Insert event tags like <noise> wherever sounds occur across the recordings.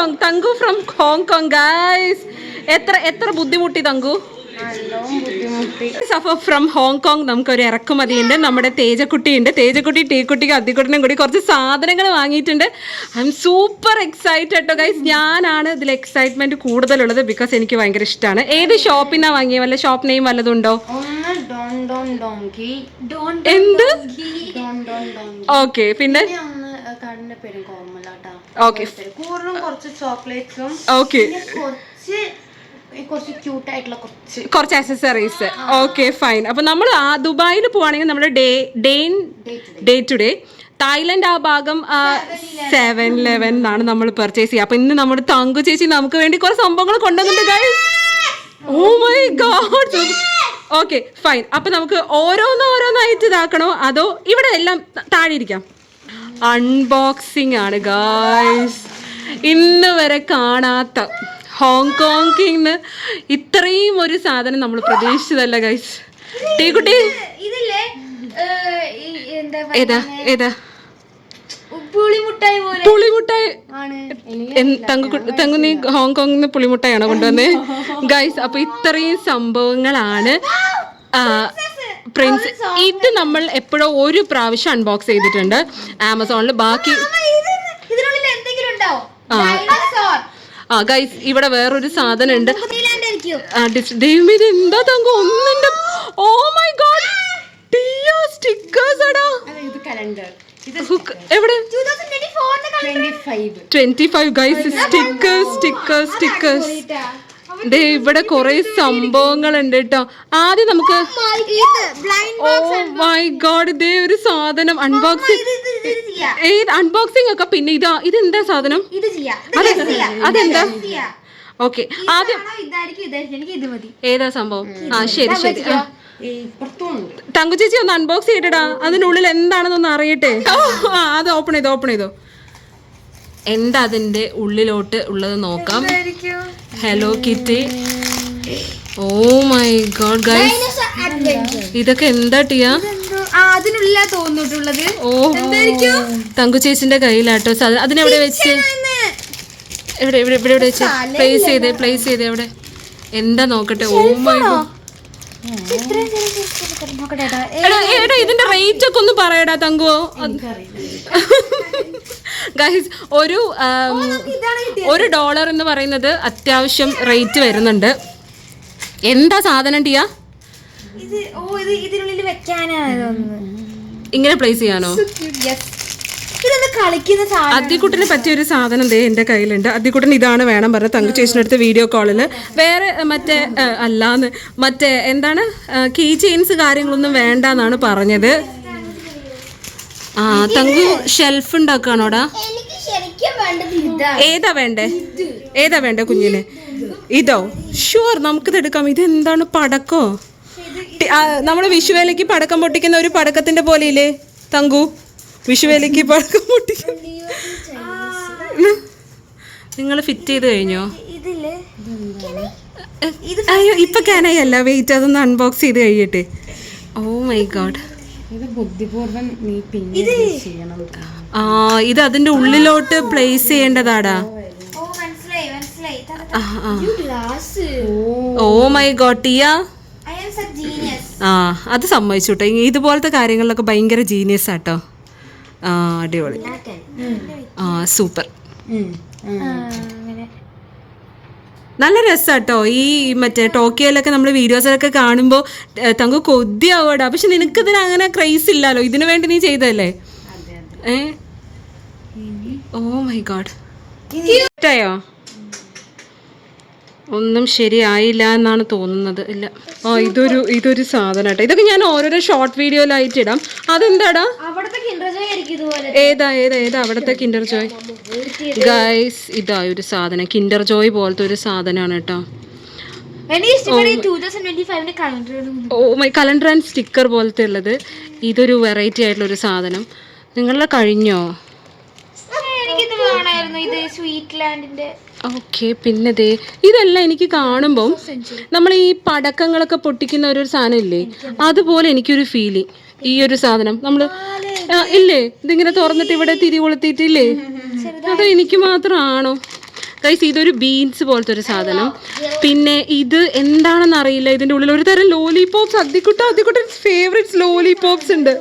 Hong Kong Thanku from Hong Kong guys എത്ര എത്ര ബുദ്ധിമുട്ടി തങ്കു? സഫർ ഫ്രം ഹോങ്കോങ് നമുക്ക് ഒരു ഇറക്കുമതിയുണ്ട്. നമ്മുടെ തേജക്കുട്ടിയുണ്ട്. തേജക്കുട്ടി ടീക്കുട്ടിക്ക് അതിക്കുട്ടിനും കൂടി കുറച്ച് സാധനങ്ങൾ വാങ്ങിയിട്ടുണ്ട്. ഐ എം സൂപ്പർ എക്സൈറ്റഡ് കേട്ടോ ഗൈസ് ഞാനാണ് ഇതിൽ എക്സൈറ്റ്മെന്റ് കൂടുതലുള്ളത് ബിക്കോസ് എനിക്ക് ഭയങ്കര ഇഷ്ടമാണ്. ഏത് ഷോപ്പിനാ വാങ്ങിയ? വല്ല ഷോപ്പ് നെയിം വല്ലതുണ്ടോ എന്ത്? ഓക്കെ പിന്നെ? കടന്റെ പേര് കോമലാട്ടാ ഓക്കെ കൂടുതലും കുറച്ച് ചോക്ലേറ്റ്സും ഓക്കെ കുറച്ച് കുറച്ച് അക്സസറീസ് ഓക്കെ ഫൈൻ അപ്പൊ നമ്മൾ ആ ദുബായിൽ പോവാണെങ്കിൽ നമ്മുടെ ഡേ ഡേൻ ഡേ ടു ഡേ തായ്ലൻഡ് ആ ഭാഗം സെവൻ ലെവൻ എന്നാണ് നമ്മൾ പെർച്ചേസ് ചെയ്യുക. അപ്പൊ ഇന്ന് നമ്മുടെ തങ്കു ചേച്ചി നമുക്ക് വേണ്ടി കുറെ സംഭവങ്ങൾ കൊണ്ടുവന്നിട്ടുണ്ട് oh my god okay fine അപ്പൊ നമുക്ക് ഓരോന്നോരോന്നായിട്ട് ഇതാക്കണോ? അതോ ഇവിടെ എല്ലാം താഴെ ഇരിക്കാം? അൺബോക്സിംഗ് ആണ് ഗായ്സ് ഇന്ന് വരെ കാണാത്ത ഹോങ്കോങ്ങിന്ന് ഇത്രയും ഒരു സാധനം നമ്മൾ പ്രതീക്ഷിച്ചതല്ല ഗൈസ് ടീക്കുട്ടി ഏതാ ഏതാ? പുളിമുട്ടായി തങ്കു നീ ഹോങ്കോങ്ങിൽ നിന്ന് പുളിമുട്ടായാണോ കൊണ്ടുവന്നേ? <laughs> ഗൈസ് അപ്പൊ ഇത്രയും സംഭവങ്ങളാണ്. പ്രിൻസ് ഇത് നമ്മൾ എപ്പോഴോ ഒരു പ്രാവശ്യം അൺബോക്സ് ചെയ്തിട്ടുണ്ട്. ആമസോണിൽ ബാക്കി ഇതിനുള്ളിൽ എന്തെങ്കിലും ഉണ്ടാവും ആ. ഗൈസ് ഇവിടെ വേറൊരു സാധനം ഉണ്ട് ഇത് എന്താ തങ്ക? ഒന്നിന്റെ oh my god Tiya stickers എടാ. ഇത് കലണ്ടർ. ഇത് ഹുക്ക് എവിടെ? 25 twenty five guys stickers stickers stickers ദേ ഇവിടെ കുറെ സംഭവങ്ങളുണ്ട് കേട്ടോ. ആദ്യം നമുക്ക് ഓ മൈ ഗോഡ് ദേ ഒരു സാധനം ഇത് ഏത് അൺബോക്സിംഗ് ഒക്കെ പിന്നെ ഇതാ ഇതെന്താ സാധനം? അതെന്താ? ഓക്കെ ആദ്യം ഏതാ സംഭവം? ആ ശരി ശരി. തങ്കു ചേച്ചി ഒന്ന് അൺബോക്സ് ചെയ്തിടാ. അതിനുള്ളിൽ എന്താണെന്നൊന്ന് അറിയട്ടെ. ആ അത് ഓപ്പൺ ചെയ്തോ ഓപ്പൺ ചെയ്തോ. എന്താ അതിന്റെ ഉള്ളിലോട്ട് ഉള്ളത് നോക്കാം. Hello Kitty oh my god guys ഇതൊക്കെ എന്താ ടിയാ? തോന്നിട്ടുള്ളത് ഓ തങ്കു ചേച്ചിന്റെ കയ്യിലാട്ടോ. അതിനെവിടെ വെച്ച്? എവിടെ എവിടെ എവിടെ എവിടെ വെച്ച്? പ്ലേസ് ചെയ്തേ പ്ലേസ് ചെയ്തേ എവിടെ എന്താ നോക്കട്ടെ? ഓ മൈ ഗോഡ് എടാ ഇതിന്റെ റേറ്റ് ഒക്കെ ഒന്ന് പറയടാ തങ്കുവോ ഗൈസ് ഒരു ഒരു ഡോളർ എന്ന് പറയുന്നത് അത്യാവശ്യം റേറ്റ് വരുന്നുണ്ട്. എന്താ സാധനം ടിയാ? ഇതിനുള്ളിൽ വെക്കാനാ ഇങ്ങനെ പ്ലേസ് ചെയ്യാനോ? ഇതൊന്ന് കളിക്കുന്ന സാധനം. അദ്ദിക്കുട്ടിനെ പറ്റിയ ഒരു സാധനം ദേ എന്റെ കയ്യിലുണ്ട്. അദ്ദിക്കുട്ടൻ ഇതാണ് വേണം പറഞ്ഞ തങ്കു ചേച്ചിന്റെ അടുത്ത് വീഡിയോ കോളിൽ വേറെ മറ്റേ ഏ, അല്ലാന്ന് മറ്റേ എന്താണ് കീ ചെയിൻസ് കാര്യങ്ങളൊന്നും വേണ്ട എന്നാണ് പറഞ്ഞത്. ആ തങ്കു ഷെൽഫ് ഉണ്ടാക്കാണോടാ എനിക്ക് ശരിക്കും വേണ്ടത് ഇതാ. ഏതാ വേണ്ടേ? ഏതാ വേണ്ടേ കുഞ്ഞിന്? ഇതോ. ഷുവർ നമുക്കിത് എടുക്കാം. ഇത് എന്താണ് പടക്കോ? നമ്മുടെ വിഷുവേലയ്ക്ക് പടക്കം പൊട്ടിക്കുന്ന ഒരു പടക്കത്തിന്റെ പോലെ ഇല്ലേ തങ്കു? വിഷുവേലയ്ക്ക് പഴക്കം പൊട്ടിക്കും നിങ്ങൾ ഫിറ്റ് ചെയ്ത് കഴിഞ്ഞോ? അയ്യോ ഇപ്പൊ കാനായി അല്ല. വെയിറ്റ് അതൊന്ന് അൺബോക്സ് ചെയ്ത് കഴിയട്ടെ. ഓ മൈ ഗോഡ് ഇത് ബുദ്ധിപൂർവം നീ പിന്നെ ചെയ്യണം. ആ ഇത് അതിന്റെ ഉള്ളിലോട്ട് പ്ലേസ് ചെയ്യേണ്ടതാടാ. ഓ my god Tiya. I am such genius ആ അത് സമ്മതിച്ചു കേട്ടോ ഇതുപോലത്തെ കാര്യങ്ങളിലൊക്കെ ഭയങ്കര ജീനിയസ് ആട്ടോ. ആ അടിപൊളി. ആ സൂപ്പർ. നല്ല രസാട്ടോ. ഈ മറ്റേ ടോക്കിയോയിലൊക്കെ നമ്മൾ വീഡിയോസിലൊക്കെ കാണുമ്പോൾ തങ്കു കൊതിയാവോടാ. പക്ഷെ നിനക്ക് നിനക്കിതിന് അങ്ങനെ ക്രൈസ് ഇല്ലല്ലോ. ഇതിനു വേണ്ടി നീ ചെയ്തല്ലേ ഏ? Oh my god. യോ ഒന്നും ശരിയായില്ല എന്നാണ് തോന്നുന്നത്. ഇല്ല. ആ ഇതൊരു ഇതൊരു സാധനം കേട്ടോ ഇതൊക്കെ ഞാൻ ഓരോരോ ഷോർട്ട് വീഡിയോയിലായിട്ട് ഇടാം. അതെന്താടാ അവിടുത്തെ കിണ്ടർജോയ് ആയിരിക്കും ഇതുപോലെ ഏതാ ഏതാ ഏതാ അവിടത്തെ കിൻഡർ ജോയ് ഗൈസ് ഇതാ ഒരു സാധനം. കിൻഡർ ജോയ് പോലത്തെ ഒരു സാധനമാണ് കേട്ടോ. Oh my calendar and sticker പോലത്തെ ഉള്ളത്. ഇതൊരു വെറൈറ്റി ആയിട്ടുള്ള ഒരു സാധനം. നിങ്ങളുടെ കഴിഞ്ഞോ? എനിക്കിത് വേണമായിരുന്നു ഇത് സ്വീറ്റ് ലാൻഡിന്റെ ഓക്കെ പിന്നെ ദേ ഇതെല്ലാം എനിക്ക് കാണുമ്പം നമ്മൾ ഈ പടക്കങ്ങളൊക്കെ പൊട്ടിക്കുന്ന ഒരു സാധനം ഇല്ലേ അതുപോലെ എനിക്കൊരു ഫീലിംഗ് ഈ ഒരു സാധനം. നമ്മൾ ഇല്ലേ? ഇതിങ്ങനെ തുറന്നിട്ട് ഇവിടെ തിരി കൊളുത്തിയിട്ടില്ലേ? അത് എനിക്ക് മാത്രമാണോ ഗൈസ് ഇതൊരു ബീൻസ് പോലത്തെ ഒരു സാധനം പിന്നെ ഇത് എന്താണെന്ന് അറിയില്ല. ഇതിന്റെ ഉള്ളിൽ ഒരു തരം ലോലിപോപ്സ് അതിക്കുട്ട അതിക്കുട്ട ഫേവറേറ്റ്സ് ലോലിപോപ്സ് ഉണ്ട്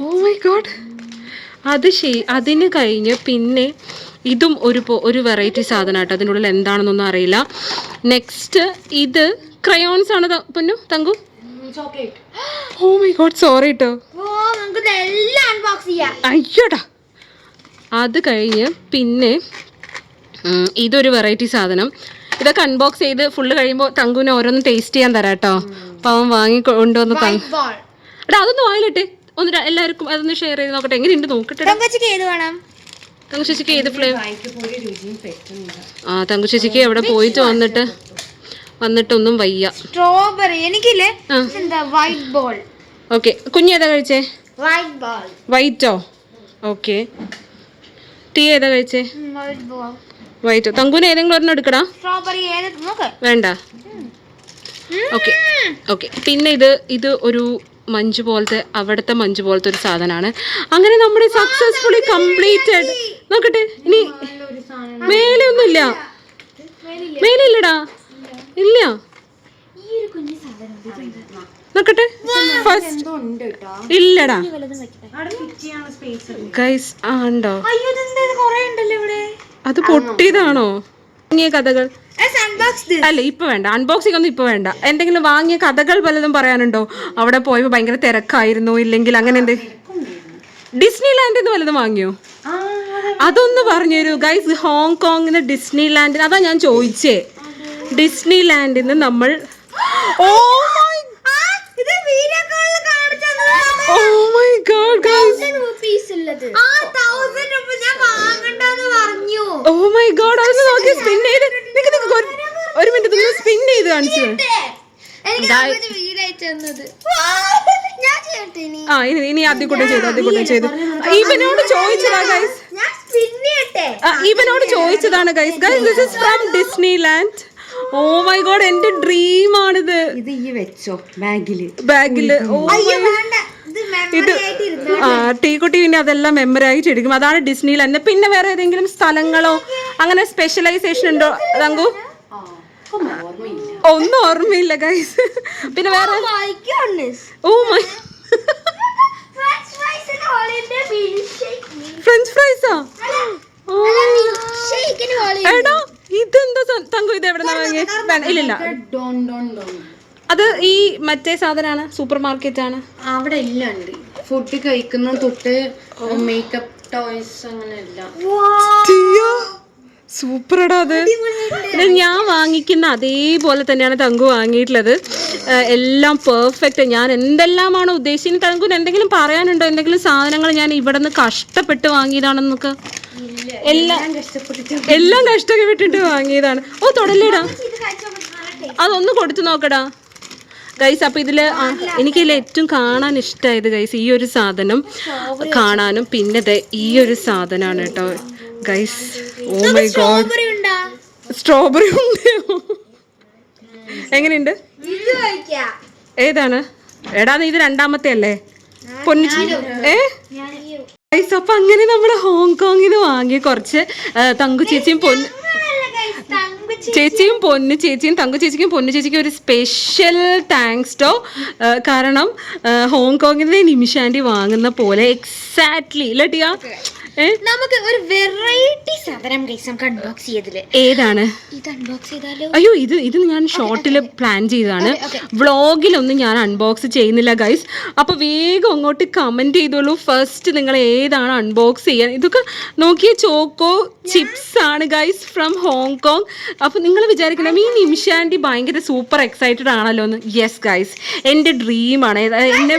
ഓ മൈ ഗോഡ് അത് ശരി. അതിന് കഴിഞ്ഞ് പിന്നെ ഇതും ഒരു ഒരു വെറൈറ്റി സാധനമായിട്ട് അതിന്റെ ഉള്ളിൽ എന്താണെന്നൊന്നും അറിയില്ല. നെക്സ്റ്റ് ഇത് ക്രയോൺസ് ആണ് പൊന്നു Thanku? Chocolate oh my god sorry കേട്ടോ അയ്യോടാ. അത് കഴിഞ്ഞ് പിന്നെ ഇതൊരു വെറൈറ്റി സാധനം. ഇതൊക്കെ അൺബോക്സ് ചെയ്ത് ഫുള്ള് കഴിയുമ്പോൾ തങ്കുവിനെ ഓരോന്ന് ടേസ്റ്റ് ചെയ്യാൻ തരാം കേട്ടോ അപ്പം അവൻ വാങ്ങി കൊണ്ടുവന്ന് തങ്കു എടാ അതൊന്ന് വായിലിട്ടെ ഒന്ന് എല്ലാവർക്കും അതൊന്ന് ഷെയർ ചെയ്ത് നോക്കട്ടെ. എങ്ങനെയുണ്ട് നോക്കട്ടെ തങ്കു ചേച്ചിക്ക് ഏത് ഫ്ലേവർ ആ തങ്കു ചേച്ചിക്ക് എവിടെ പോയിട്ട് വന്നിട്ട് വന്നിട്ടൊന്നും വയ്യ. സ്ട്രോബെറി എനിക്കില്ലേ. എന്താ വൈറ്റ് ബോൾ ഓക്കെ കുഞ്ഞേതാ കഴിച്ചേ? വൈറ്റ് ബോൾ വൈറ്റോ ഓക്കെ ടീ ഏതാ കഴിച്ചേ? വൈറ്റ് തങ്കുവിന് ഏതെങ്കിലും ഒരെണ്ണം എടുക്കടാ? വേണ്ട. ഓക്കെ ഓക്കെ പിന്നെ ഇത് ഇത് ഒരു മഞ്ച് പോലത്തെ അവിടുത്തെ മഞ്ച് പോലത്തെ ഒരു സാധനമാണ് അങ്ങനെ നമ്മുടെ സക്സസ്ഫുള്ളി കംപ്ലീറ്റഡ് നോക്കട്ടെ ഇനി മേലെ ഒന്നുമില്ല മേലെ ഇല്ലടാ ഇല്ല. നോക്കട്ടെ ഫസ്റ്റ് ഇല്ലടാ. ഗൈസ് ആ ഉണ്ടോ? അത് പൊട്ടിയതാണോ? വാങ്ങിയ കഥകൾ. അല്ല ഇപ്പൊ വേണ്ട. അൺബോക്സിംഗ് ഒന്നും ഇപ്പൊ വേണ്ട. എന്തെങ്കിലും വാങ്ങിയ കഥകൾ പലതും പറയാനുണ്ടോ? അവിടെ പോയപ്പോ ഭയങ്കര തിരക്കായിരുന്നു. ഇല്ലെങ്കിൽ അങ്ങനെ എന്ത്? ഡിസ്നി ലാൻഡിൽ നിന്ന് വല്ലതും വാങ്ങിയോ? അതൊന്ന് പറഞ്ഞു തരൂ. ഗൈസ് ഹോങ്കോങ്ങിന് ഡിസ്നി ലാൻഡിൽ അതാ ഞാൻ ചോദിച്ചേ. ഡിസ്നി ലാൻഡിൽ നിന്ന് നമ്മൾ oh oh my god guys oh my god അതൊന്ന് നോക്കി സ്പിൻ ചെയ്ത് നിക്ക് നിക്ക് ഒരു- ഒരു മിനിറ്റ് നിങ്ങൾ സ്പിൻ ചെയ്ത് കാണിച്ചു എനിക്ക് അവർ വീട് അയച്ചു തന്നത് ഞാൻ ചെയ്യട്ടെ ഇനി? ആ ഇനി ഇനി ആദ്യം കൂടെ ചെയ്തു ആദ്യം കൂടെ ചെയ്തു. ഇവനോട് ചോദിച്ചതാ ഗൈസ് ഇവനോട് ചോദിച്ചതാണ് guys guys this is from Disneyland oh my god എന്റെ ഡ്രീം ആണിത്. ഇത് ഈ വെച്ചോ ബാഗിൽ. ബാഗിൽ. ഓ അയ്യോ വേണ്ട. ഇത് ആ ടീക്കുട്ടി പിന്നെ അതെല്ലാം മെമ്മറി ആയിട്ട് എടുക്കും അതാണ് ഡിസ്നി ലാൻഡ് പിന്നെ വേറെ ഏതെങ്കിലും സ്ഥലങ്ങളോ അങ്ങനെ സ്പെഷ്യലൈസേഷൻ ഉണ്ടോ? തങ്കു ഒന്നും ഓർമ്മയില്ല. ഗൈസ് പിന്നെ വേറെ? ഓ. മൈ ഫ്രഞ്ച് ഫ്രൈസോ എടാ ഇതെന്താ തങ്കു ഇത് എവിടെ വാങ്ങിയത് ഇല്ലില്ല. അത് ഈ മറ്റേ സാധനമാണ് സൂപ്പർ മാർക്കറ്റ് ആണ് അവിടെ എല്ലാം ഉണ്ട്. ഫുഡ് കഴിക്കുന്ന തൊട്ട് മേക്കപ്പ് ടോയ്സ് അങ്ങനെ എല്ലാം. സൂപ്പറടാ അത്. ഞാൻ വാങ്ങിക്കുന്ന അതേപോലെ തന്നെയാണ് തങ്കു വാങ്ങിയിട്ടുള്ളത്. എല്ലാം പെർഫെക്റ്റ് ഞാൻ എന്തെല്ലാമാണ് ഉദ്ദേശിക്കുന്നത് തങ്കുന് എന്തെങ്കിലും പറയാനുണ്ടോ? എന്തെങ്കിലും സാധനങ്ങൾ ഞാൻ ഇവിടെ നിന്ന് കഷ്ടപ്പെട്ട് വാങ്ങിയതാണെന്നൊക്കെ? എല്ലാം എല്ലാം കഷ്ടപ്പെട്ടിട്ട് വാങ്ങിയതാണ്. ഓ തുടല്ലേടാ. അതൊന്ന് കൊടുത്തു നോക്കടാ. ഗൈസ് അപ്പൊ ഇതിൽ എനിക്ക് ഇതിൽ ഏറ്റവും കാണാൻ ഇഷ്ടമായത് ഗൈസ് ഈ ഒരു സാധനം കാണാനും പിന്നെ ഈ ഒരു സാധനമാണ് കേട്ടോ. Guys oh my god strawberry ഉണ്ടാ? എങ്ങനെയുണ്ട്? ഏതാണ്? എടാ നീ ഇത് രണ്ടാമത്തെ അല്ലേ? പൊന്നിച്ചി ഏ? ഗൈസ് അപ്പൊ അങ്ങനെ നമ്മൾ ഹോങ്കോങ്ങിൽ നിന്ന് വാങ്ങിയ കുറച്ച് തങ്കു ചേച്ചിയും പൊന്നു ചേച്ചിയും പൊന്നു ചേച്ചിയും തങ്കു ചേച്ചിക്കും പൊന്നു ചേച്ചിക്കും ഒരു സ്പെഷ്യൽ താങ്ക്സ് ടോ കാരണം ഹോങ്കോങ്ങിന്റെ നിമിഷാന്റി വാങ്ങുന്ന പോലെ എക്സാക്ട്ലി ഇല്ല ടിയ? നമുക്ക് ഒരു വെറൈറ്റി സാധനം കഴിച്ച് നമുക്ക് അൺബോക്സ് ഏതാണ്? ഇത് അൺബോക്സ് ചെയ്താലോ? അയ്യോ ഇത് ഇത് ഞാൻ ഷോർട്ടിൽ പ്ലാൻ ചെയ്തതാണ്. വ്ളോഗിലൊന്നും ഞാൻ അൺബോക്സ് ചെയ്യുന്നില്ല ഗൈസ് അപ്പൊ വേഗം അങ്ങോട്ട് കമന്റ് ചെയ്തോളൂ. ഫസ്റ്റ് നിങ്ങൾ ഏതാണ് അൺബോക്സ് ചെയ്യാൻ ഇതൊക്കെ നോക്കിയ ചോക്കോ ചിപ്സ് ആണ് ഗൈസ് ഫ്രം ഹോങ്കോങ് അപ്പൊ നിങ്ങൾ വിചാരിക്കണം ഈ നിമിഷാന്റി ഭയങ്കര സൂപ്പർ എക്സൈറ്റഡ് ആണല്ലോ എന്ന്. യെസ് ഗൈസ് എന്റെ ഡ്രീമാണ് എന്നെ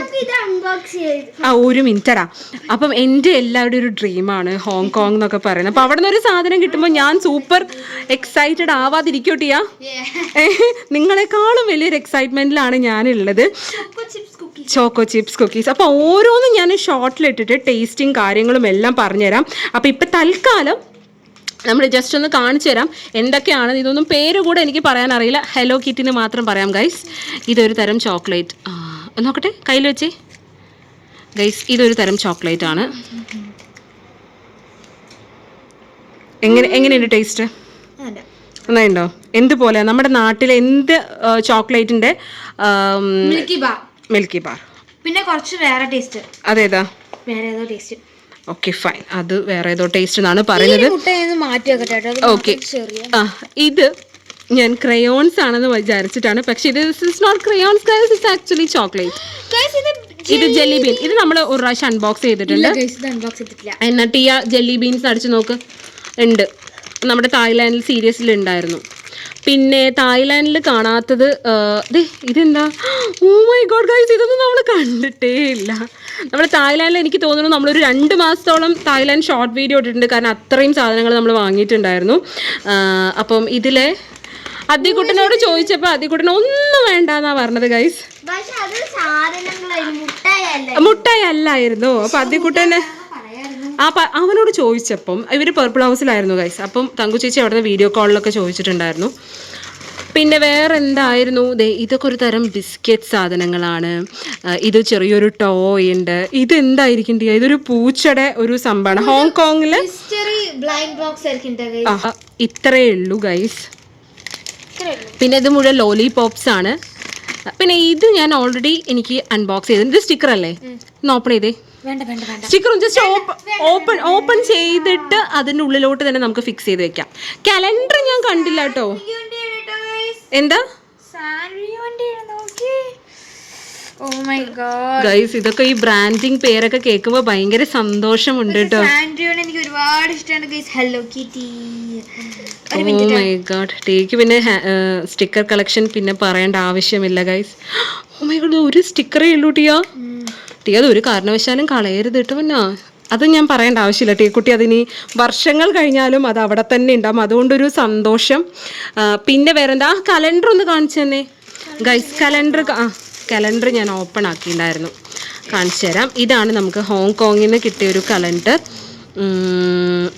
ആ ഒരു മിനിറ്റടാ അപ്പം എന്റെ എല്ലാവരുടെയും ഒരു ഡ്രീമാണ് ഹോങ്കോങ് എന്നൊക്കെ പറയുന്നത്. അപ്പൊ അവിടെ നിന്നൊരു ഒരു സാധനം കിട്ടുമ്പോൾ ഞാൻ സൂപ്പർ എക്സൈറ്റഡ് ആവാതിരിക്കോട്ടിയാ നിങ്ങളെക്കാളും വലിയൊരു എക്സൈറ്റ്മെന്റിലാണ് ഞാനുള്ളത്. ചോക്കോ ചിപ്സ് കുക്കീസ് അപ്പോൾ ഓരോന്നും ഞാൻ ഷോർട്ടിലിട്ടിട്ട് ടേസ്റ്റിങ് കാര്യങ്ങളും എല്ലാം പറഞ്ഞുതരാം. അപ്പോൾ ഇപ്പൊ തൽക്കാലം നമ്മൾ ജസ്റ്റ് ഒന്ന് കാണിച്ചു തരാം എന്തൊക്കെയാണ്. ഇതൊന്നും പേര് കൂടെ എനിക്ക് പറയാൻ അറിയില്ല ഹലോ കിറ്റിന് മാത്രം പറയാം ഗൈസ് ഇതൊരു തരം ചോക്ലേറ്റ് നോക്കട്ടെ കയ്യിൽ വെച്ചേ. ഗൈസ് ഇതൊരു തരം ചോക്ലേറ്റ് ആണ്. എങ്ങനെ എങ്ങനെയുണ്ട് ടേസ്റ്റ് നന്നായിണ്ടോ? എന്ത് പോലെ നമ്മുടെ നാട്ടിലെ എന്ത് ചോക്ലേറ്റിന്റെ മിൽക്കി ബാർ മിൽക്കി ബാർ പിന്നെ കുറച്ച് വേറെ ടേസ്റ്റ് അതേതാ? വേറെ ഏതോ ടേസ്റ്റ് ഓക്കെ ഫൈൻ അത് വേറെ ഏതോ ടേസ്റ്റ് എന്നാണ് പറയുന്നത് ഓക്കെ ആ ഇത് ഞാൻ ക്രയോൺസ് ആണെന്ന് വിചാരിച്ചിട്ടാണ്. പക്ഷെ ഇത് is not crayons guys it's actually chocolate ഇത് ജെല്ലി ബീൻ ഇത് നമ്മൾ ഒരു പ്രാവശ്യം അൺബോക്സ് ചെയ്തിട്ടുണ്ട്. എന്നിട്ട് ഈ ജെല്ലി ബീൻസ് അടിച്ചു നോക്ക്. ഉണ്ട്. നമ്മുടെ തായ്ലാൻഡിൽ സീരിയസിൽ ഉണ്ടായിരുന്നു. പിന്നെ തായ്ലാൻഡിൽ കാണാത്തത് ദേ ഇതെന്താ? ഓ മൈ ഗോഡ് ഗൈസ് ഇതൊന്നും നമ്മൾ കണ്ടിട്ടേ ഇല്ല. നമ്മൾ തായ്ലാൻഡിൽ എനിക്ക് തോന്നുന്നു നമ്മളൊരു രണ്ട് മാസത്തോളം തായ്ലാൻഡ് ഷോർട്ട് വീഡിയോ ഇട്ടിട്ടുണ്ട്. കാരണം അത്രയും സാധനങ്ങൾ നമ്മൾ വാങ്ങിയിട്ടുണ്ടായിരുന്നു. അപ്പം ഇതിലെ അതികുട്ടനോട് ചോദിച്ചപ്പോൾ അതികുട്ടൻ ഒന്നും വേണ്ട എന്നാ പറഞ്ഞത് ഗൈസ് മുട്ടായി അല്ലായിരുന്നു. അപ്പം അദ്യക്കുട്ടന് ആ അവനോട് ചോദിച്ചപ്പം ഇവർ പർപ്പിൾ ഹൗസിലായിരുന്നു ഗൈസ് അപ്പം തങ്കു ചേച്ചി അവിടുന്ന് വീഡിയോ കോളിലൊക്കെ ചോദിച്ചിട്ടുണ്ടായിരുന്നു. പിന്നെ വേറെ എന്തായിരുന്നു ദേ ഇതൊക്കെ ഒരു തരം ബിസ്ക്കറ്റ് സാധനങ്ങളാണ്. ഇത് ചെറിയൊരു ടോയ് ഉണ്ട്. ഇത് എന്തായിരിക്കും? ഇതൊരു പൂച്ചയുടെ ഒരു സംഭവമാണ്. ഹോങ്കോങ്ങിൽ ഇത്രേ. ഇത്രയേ ഉള്ളൂ. ഗൈസ് പിന്നെ ഇത് മുഴുവൻ ലോലി പോപ്സ് ആണ് പിന്നെ ഇത് ഞാൻ ഓൾറെഡി എനിക്ക് അൺബോക്സ് ചെയ്തു. ഇത് സ്റ്റിക്കർ അല്ലേ? ഒന്ന് ഓപ്പൺ ചെയ്തേ. സ്റ്റിക്കറും ജസ്റ്റ് ഓപ്പൺ ഓപ്പൺ ചെയ്തിട്ട് അതിന്റെ ഉള്ളിലോട്ട് തന്നെ നമുക്ക് ഫിക്സ് ചെയ്ത് വെക്കാം. കലണ്ടർ ഞാൻ കണ്ടില്ല കേട്ടോ. എന്താ. Oh. ഗൈസ് ഇതൊക്കെ ഈ ബ്രാൻഡിങ് പേരൊക്കെ കേൾക്കുമ്പോൾ ഭയങ്കര സന്തോഷമുണ്ട് കേട്ടോ. എനിക്ക് ഒരുപാട് ഇഷ്ടമാണ് guys Hello Kitty oh my god ടീക്ക് പിന്നെ സ്റ്റിക്കർ കളക്ഷൻ പിന്നെ പറയേണ്ട ആവശ്യമില്ല ഗൈസ് ഓ മൈ ഗോഡ് ഒരു സ്റ്റിക്കറേ ഉള്ളൂ ടിയാ. ടീ അത് ഒരു കാരണവശാലും കളയരുത് കേട്ടോ പിന്നെ. അത് ഞാൻ പറയേണ്ട ആവശ്യമില്ല ടീ കുട്ടി അതിനി വർഷങ്ങൾ കഴിഞ്ഞാലും അത് അവിടെ തന്നെ ഉണ്ടാവും. അതുകൊണ്ടൊരു സന്തോഷം. പിന്നെ വേറെന്താ? ആ കലണ്ടർ ഒന്ന് കാണിച്ചു തന്നെ. ഗൈസ് കലണ്ടർ ആ കലണ്ടർ ഞാൻ ഓപ്പൺ ആക്കിയിട്ടുണ്ടായിരുന്നു. കാണിച്ചു തരാം. ഇതാണ് നമുക്ക് ഹോങ്കോങ്ങിൽ നിന്ന് കിട്ടിയ ഒരു കലണ്ടർ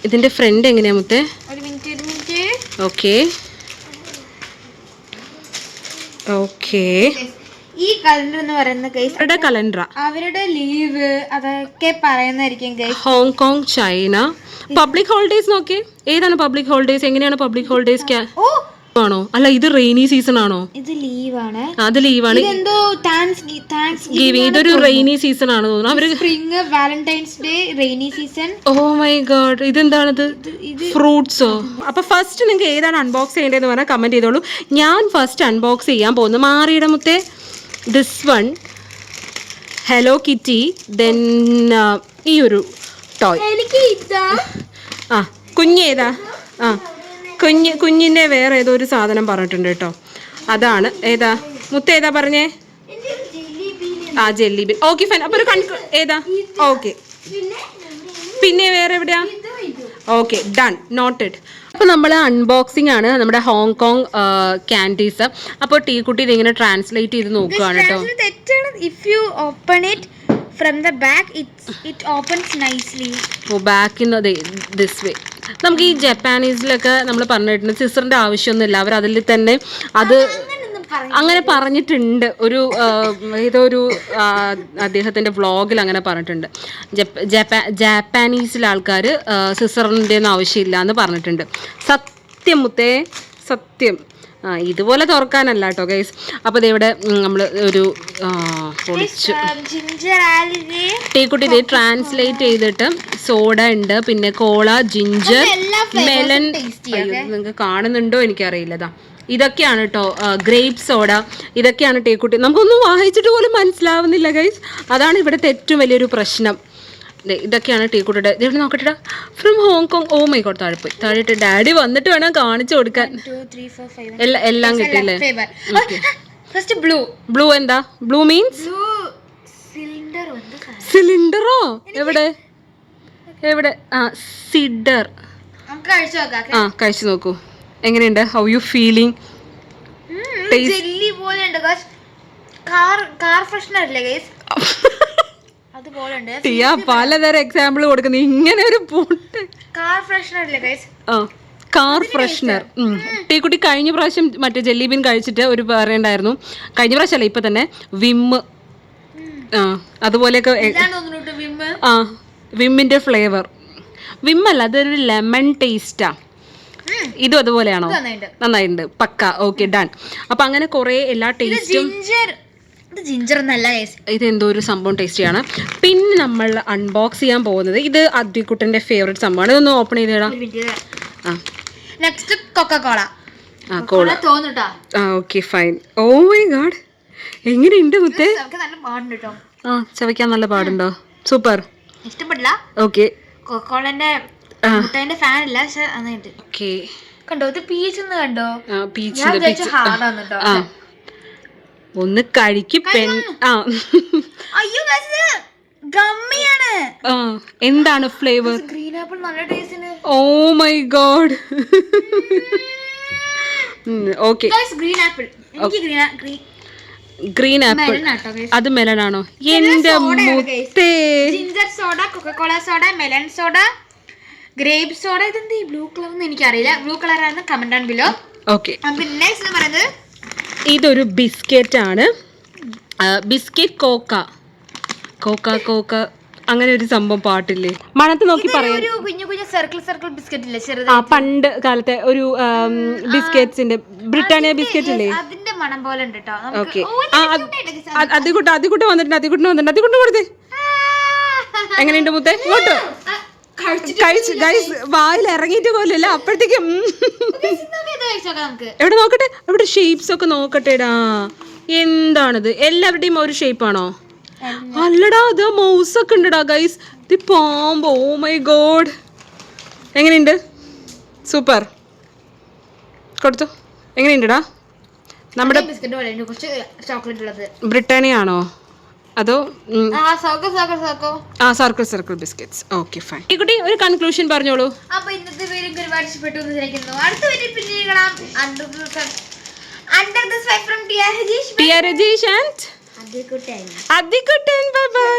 ഇതിന്റെ ഫ്രണ്ട് എങ്ങനെയാ മുത്തേ? ഓക്കെ ഓക്കെ ഈ കലണ്ടർ എന്ന് പറയുന്ന കേസ് അവരുടെ കലണ്ടർ അവരുടെ ലീവ് അതൊക്കെ പറയുന്നതായിരിക്കും ഹോങ്കോങ് ചൈന പബ്ലിക് ഹോളിഡേസ് നോക്കി. ഏതാണ് പബ്ലിക് ഹോളിഡേസ് എങ്ങനെയാണ് പബ്ലിക് ഹോളിഡേസ് ആണോ? അല്ല ഇത് റെയിനി സീസൺ ആണോ? ഇത് ലീവാണ് അത് ലീവാണ് എന്തോ താങ്ക്സ് ഗിവിങ് ഇതൊരു റെയിനി സീസൺ ആണ് തോന്നുന്നു. അവർ spring Valentine's Day rainy season oh my god ഇതെന്താണിത്? ഫ്രൂട്ട്സോ അപ്പൊ ഫസ്റ്റ് നിങ്ങൾക്ക് ഏതാണ് അൺബോക്സ് ചെയ്യേണ്ടതെന്ന് പറഞ്ഞാൽ കമന്റ് ചെയ്തോളൂ. ഞാൻ ഫസ്റ്റ് അൺബോക്സ് ചെയ്യാൻ പോകുന്നു മാറിയുടെ മുത്തേ. This one Hello Kitty then ഈ ഒരു ടോയ് ആ കുഞ്ഞേതാ ആ കുഞ്ഞ് കുഞ്ഞിന്റെ വേറെ ഏതോ ഒരു സാധനം പറഞ്ഞിട്ടുണ്ട് കേട്ടോ. അതാണ് ഏതാ? മുത്ത ഏതാ പറഞ്ഞേ? ആ ജെല്ലി ബിൻ ഓക്കെ ഫൈൻ അപ്പോൾ ഒരു കൺക് ഏതാ? ഓക്കെ പിന്നെ വേറെ എവിടെയാ? ഓക്കെ ഡൺ നോട്ടഡ് അപ്പോൾ നമ്മൾ അൺബോക്സിംഗ് ആണ് നമ്മുടെ ഹോങ്കോങ് ക്യാൻഡീസ് അപ്പോൾ ടീ കുട്ടി ഇതിങ്ങനെ ട്രാൻസ്ലേറ്റ് ചെയ്ത് നോക്കുകയാണ് കേട്ടോ. If you open it from the back it it opens nicely oh back in this way നമുക്ക് ഈ ജപ്പാനീസിലൊക്കെ നമ്മൾ പറഞ്ഞിട്ടുണ്ട് സിസറിന്റെ ആവശ്യമൊന്നുമില്ല. അവർ അതിൽ തന്നെ അത് അങ്ങനെ പറഞ്ഞിട്ടുണ്ട്. ഒരു ഇതൊരു അദ്ദേഹത്തിന്റെ വ്ളോഗിൽ അങ്ങനെ പറഞ്ഞിട്ടുണ്ട്. ജപ്പ- ജപ്പാ ജാപ്പാനീസിലെ ആൾക്കാർ സിസറിന്റെ ഒന്നും ആവശ്യമില്ല എന്ന് പറഞ്ഞിട്ടുണ്ട്. സത്യം മുത്തേ സത്യം. ആ ഇതുപോലെ തുറക്കാനല്ല കേട്ടോ ഗൈസ് അപ്പോൾ ഇവിടെ നമ്മൾ ഒരു പൊളിച്ചു. ടീക്കുട്ടി ഇത് ട്രാൻസ്ലേറ്റ് ചെയ്തിട്ട് സോഡ ഉണ്ട് പിന്നെ കോള ജിഞ്ചർ മെലൻ നിങ്ങൾക്ക് കാണുന്നുണ്ടോ എനിക്കറിയില്ലതാ ഇതൊക്കെയാണ് കേട്ടോ ഗ്രേപ്പ് സോഡ. ഇതൊക്കെയാണ് ടീക്കുട്ടി. നമുക്കൊന്നും വായിച്ചിട്ട് പോലും മനസ്സിലാവുന്നില്ല ഗൈസ് അതാണ് ഇവിടുത്തെ ഏറ്റവും വലിയൊരു പ്രശ്നം. ഇതൊക്കെയാണ് ടീക്കുട്ടിയുടെ ഇവിടെ നോക്കട്ടെ from Hong Kong oh my god താഴെ പോയി. താഴെട്ട് ഡാഡി വന്നിട്ട് വേണം <laughs> കാണിച്ചു കൊടുക്കാൻ. എല്ലാം എല്ലാം കിട്ടിയില്ലേ? ഫസ്റ്റ് ബ്ലൂ ബ്ലൂ എന്താ? ബ്ലൂ മീൻസ് സിലിണ്ടറോ എവിടെ? എവിടെ? ആ സിഡർ ആ കഴിച്ചു നോക്കൂ. എങ്ങനെയുണ്ട്? ഹൗ യു ഫീലിംഗ് ജെല്ലി പോലെ ഉണ്ട് കാർ കാർ ഫ്രഷ്നർ അല്ലേ ഗൈസ് ടിയ പലതരം എക്സാമ്പിൾ കൊടുക്കുന്നു. ഇങ്ങനെ ഒരു പൂട്ട് കാർ ഫ്രഷ്നർ അല്ലേ ഗൈസ് ആ കാർ ഫ്രഷ്നർ ടീക്കുട്ടി കഴിഞ്ഞ പ്രാവശ്യം മറ്റേ ജെല്ലിബീൻ കഴിച്ചിട്ട് ഒരു പറയണ്ടായിരുന്നു. കഴിഞ്ഞ പ്രാവശ്യം അല്ല ഇപ്പൊ തന്നെ വിമ്മ് ആ അതുപോലെയൊക്കെ ആ വിമ്മിന്റെ ഫ്ലേവർ വിമ്മല്ല അതൊരു ലെമൺ ടേസ്റ്റാ ഇതും അതുപോലെയാണോ? നന്നായിട്ടുണ്ട് പക്ക. Okay done. അപ്പൊ അങ്ങനെ കുറെ എല്ലാ ടേസ്റ്റും ഇത് ജിഞ്ചർ എന്നല്ല. ഇത് എന്തോ ഒരു സംഭവം ടേസ്റ്റിയാണ്. പിന്നെ നമ്മൾ അൺബോക്സ് ചെയ്യാൻ പോകുന്നത് ഇത് അദ്വികുട്ടന്റെ ഫേവറേറ്റ് സംഭവമാണ്. ഇതൊന്ന് ഓപ്പൺ ചെയ്തിടാം ആ. നെക്സ്റ്റ് കൊക്കക്കോള ആ കോള തോന്നുട്ടാ. ആ okay fine oh my god എങ്ങനെയുണ്ട് മുത്തേ? നല്ല പാടുണ്ട്? കേട്ടോ ആ ചവയ്ക്കാൻ നല്ല പാടുണ്ടോ? സൂപ്പർ ഇഷ്ടപ്പെടില്ല ഓക്കെ കൊക്കോളന്റെ ആ മുട്ടേന്റെ ഫാൻ ഇല്ല പക്ഷെ നന്നായിട്ട് ഓക്കെ. കണ്ടോ? ഇത് പീച്ച് ഒന്ന് കണ്ടോ? ഞാൻ വിചാരിച്ചു പീച്ച് ഹാർഡാന്ന് കേട്ടോ ഒന്ന് കഴിക്ക് പെൻ ആ. അയ്യോ ഗമ്മിയാണ് എന്താണ് ഫ്ലേവർ ഗ്രീൻ ആപ്പിൾ നല്ല ടേസ്റ്റിന് ഓ my god. Okay. Green apple എനിക്ക് green green green apple melon ആണോ. അത് എന്റെ ginger soda coca cola soda melon soda grape soda ഇതെന്ത് ബ്ലൂ കളർ എന്ന് എനിക്കറിയില്ല. ബ്ലൂ കളർ ആണ് കമന്റ് ആണ് ബിലോ ഓക്കെ നെക്സ്റ്റ് എന്ന് പറയുന്നത് ഇതൊരു ബിസ്ക്കറ്റ് ആണ്. ബിസ്ക്കറ്റ് കോക്ക കോക്ക കോക്ക അങ്ങനെ ഒരു സംഭവം പാട്ടില്ലേ? മണത്ത് നോക്കി പറയാം. കുഞ്ഞു കുഞ്ഞു സർക്കിൾ സർക്കിൾ ബിസ്ക്കറ്റ് ഇല്ലേ? ചെറുത് ആ പണ്ട് കാലത്തെ ഒരു ബിസ്ക്കറ്റ്സിന്റെ ബ്രിട്ടാനിയ ബിസ്ക്കറ്റ് ഇല്ലേ? അതിന്റെ മണം പോലെ ഉണ്ട് ട്ടോ. ഓക്കെ അതികൂട്ട് അതികൂട്ട് വന്നിട്ടുണ്ട് അതികൂട്ട് വന്നിട്ടുണ്ട് അതികൂട്ട് കൊടുത്തേ. എങ്ങനെയുണ്ട് മുത്തേ? ഇങ്ങോട്ട്. കഴിച്ചു ഗൈസ് വായിൽ ഇറങ്ങിയിട്ട് പോലല്ല അപ്പോഴത്തേക്കും എവിടെ നോക്കട്ടെ? അവിടെ ഷേപ്സ് ഒക്കെ നോക്കട്ടെടാ. എന്താണിത്? എല്ലാവരുടെയും ഒരു ഷേപ്പാണോ അല്ലടാ അത് മൗസ് ഒക്കെ ഉണ്ടടാ ഗൈസ് ഇത് പാമ്പ്. ഓ മൈ ഗോഡ് എങ്ങനെയുണ്ട്? സൂപ്പർ കൊടുത്തു. എങ്ങനെയുണ്ടടാ? നമ്മുടെ ബിസ്ക്കറ്റ് അതോ ആ circle circle biscuits okay fine ഈ കുട്ടി ഒരു കൺക്ലൂഷൻ പറഞ്ഞോളൂ. അപ്പൊ ഇന്നത്തെ വീഡിയോ ഒരുപാട് ഇഷ്ടപ്പെട്ടു എന്ന് വിചാരിക്കുന്നു. അടുത്ത വീഡിയോ പിന്നെ കാണാം. Under the swipe from Tia Rajeesh Tia Rajeesh and അതേ കുട്ടായി അദിക്കുട്ടൻ ബൈ ബൈ